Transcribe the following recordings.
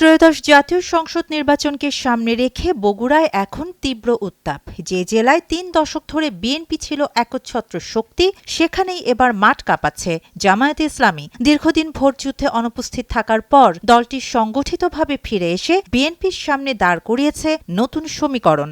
ত্রয়োদশ জাতীয় সংসদ নির্বাচনকে সামনে রেখে বগুড়ায় এখন তীব্র উত্তাপ। যে জেলায় তিন দশক ধরে বিএনপি ছিল একচ্ছত্র শক্তি, সেখানেই এবার মাঠ কাঁপাচ্ছে জামায়াতে ইসলামী। দীর্ঘদিন ভোটযুদ্ধে অনুপস্থিত থাকার পর দলটি সংগঠিতভাবে ফিরে এসে বিএনপির সামনে দাঁড় করিয়েছে নতুন সমীকরণ।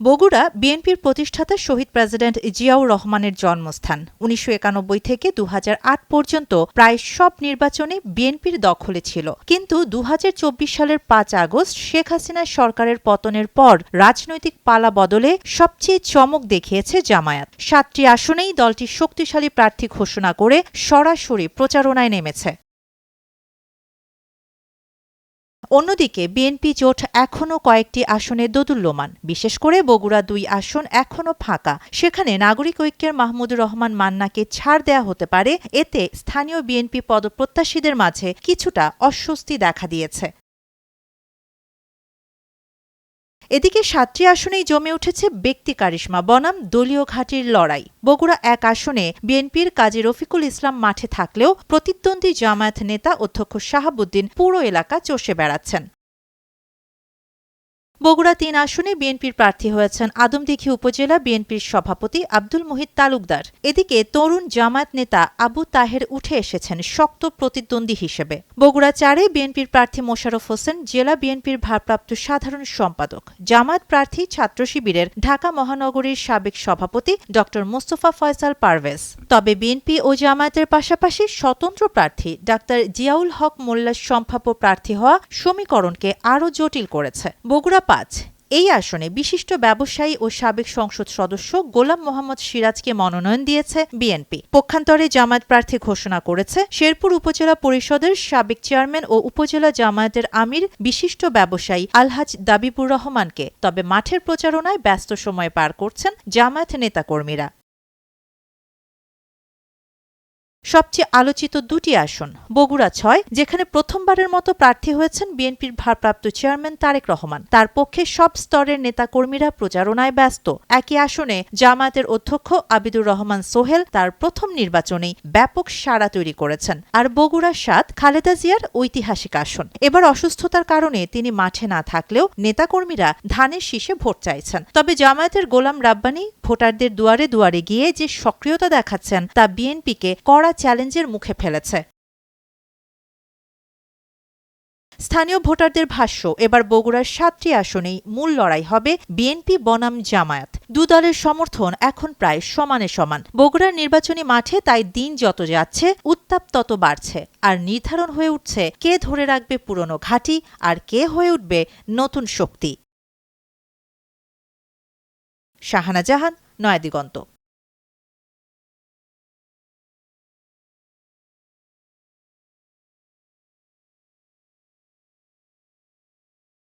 বগুড়া বিএনপির প্রতিষ্ঠাতা শহীদ প্রেসিডেন্ট জিয়াউর রহমানের জন্মস্থান। উনিশশো একানব্বই থেকে দুহাজার আট পর্যন্ত প্রায় সব নির্বাচনে বিএনপির দখলে ছিল। কিন্তু দু হাজার চব্বিশ সালের পাঁচ আগস্ট শেখ হাসিনা সরকারের পতনের পর রাজনৈতিক পালা বদলে সবচেয়ে চমক দেখিয়েছে জামায়াত। সাতটি আসনেই দলটি শক্তিশালী প্রার্থী ঘোষণা করে সরাসরি প্রচারণায় নেমেছে। অন্যদিকে, বিএনপি জোট এখনও কয়েকটি আসনে দোদুল্যমান। বিশেষ করে বগুড়া দুই আসন এখনও ফাঁকা। সেখানে নাগরিক ঐক্যের মাহমুদুর রহমান মান্নাকে ছাড় দেয়া হতে পারে। এতে স্থানীয় বিএনপি পদপ্রত্যাশীদের মাঝে কিছুটা অস্বস্তি দেখা দিয়েছে। এদিকে সাতটি আসনেই জমে উঠেছে ব্যক্তি কারিশ্মা বনাম, দলীয় ঘাটির লড়াই। বগুড়া এক আসনে বিএনপির কাজী রফিকুল ইসলাম মাঠে থাকলেও প্রতিদ্বন্দ্বী জামায়াত নেতা অধ্যক্ষ শাহাবুদ্দিন পুরো এলাকা চষে বেড়াচ্ছেন। বগুড়া তিন আসনে বিএনপির প্রার্থী হয়েছেন আদমদিঘি উপজেলা বিএনপির সভাপতি আব্দুল মুহিত তালুকদার। এদিকে তরুণ জামায়াত নেতা আবু তাহের উঠে এসেছেন শক্ত প্রতিদ্বন্দ্বী হিসেবে। বগুড়া চারে বিএনপির প্রার্থী মোশারফ হোসেন, জেলা বিএনপির ভারপ্রাপ্ত সাধারণ সম্পাদক। জামায়াত প্রার্থী ছাত্র শিবিরের ঢাকা মহানগরীর সাবেক সভাপতি ড মোস্তফা ফয়সাল পারভেজ। তবে বিএনপি ও জামায়াতের পাশাপাশি স্বতন্ত্র প্রার্থী ডাক্তার জিয়াউল হক মোল্লার সম্ভাব্য প্রার্থী হওয়া সমীকরণকে আরও জটিল করেছে। বগুড়া পাঁচ, এই আসনে বিশিষ্ট ব্যবসায়ী ও সাবেক সংসদ সদস্য গোলাম মোহাম্মদ সিরাজকে মনোনয়ন দিয়েছে বিএনপি। পক্ষান্তরে জামায়াত প্রার্থী ঘোষণা করেছে শেরপুর উপজেলা পরিষদের সাবেক চেয়ারম্যান ও উপজেলা জামায়াতের আমির বিশিষ্ট ব্যবসায়ী আলহাজ দাবিবুর রহমানকে। তবে মাঠের প্রচারণায় ব্যস্ত সময় পার করছেন জামায়াত নেতাকর্মীরা। সবচেয়ে আলোচিত দুটি আসন, বগুড়া ছয়, যেখানে প্রথমবারের মতো প্রার্থী হয়েছেন বিএনপির ভারপ্রাপ্ত চেয়ারম্যান তারেক রহমান। তার পক্ষে সব স্তরের নেতাকর্মীরা প্রচারণায় ব্যস্ত। একই আসনে জামায়াতের অধ্যক্ষ আবিদুর রহমান সোহেল তার প্রথম নির্বাচনেই ব্যাপক সাড়া তৈরি করেছেন। আর বগুড়া সাত, খালেদা জিয়ার ঐতিহাসিক আসন। এবার অসুস্থতার কারণে তিনি মাঠে না থাকলেও নেতাকর্মীরা ধানের শীষে ভোট চাইছেন। তবে জামায়াতের গোলাম রাব্বানি ভোটারদের দুয়ারে দুয়ারে গিয়ে যে সক্রিয়তা দেখাচ্ছেন তা বিএনপিকে কড়া চ্যালেঞ্জের মুখে ফেলেছে। স্থানীয় ভোটারদের ভাষ্য, এবার বগুড়ার সাতটি আসনেই মূল লড়াই হবে বিএনপি বনাম জামায়াত। দু দলের সমর্থন এখন প্রায় সমানে সমান। বগুড়ার নির্বাচনী মাঠে তাই দিন যত যাচ্ছে, উত্তাপ তত বাড়ছে। আর নির্ধারণ হয়ে উঠছে কে ধরে রাখবে পুরনো ঘাঁটি আর কে হয়ে উঠবে নতুন শক্তি। শাহানা জাহান নয়াদিগন্ত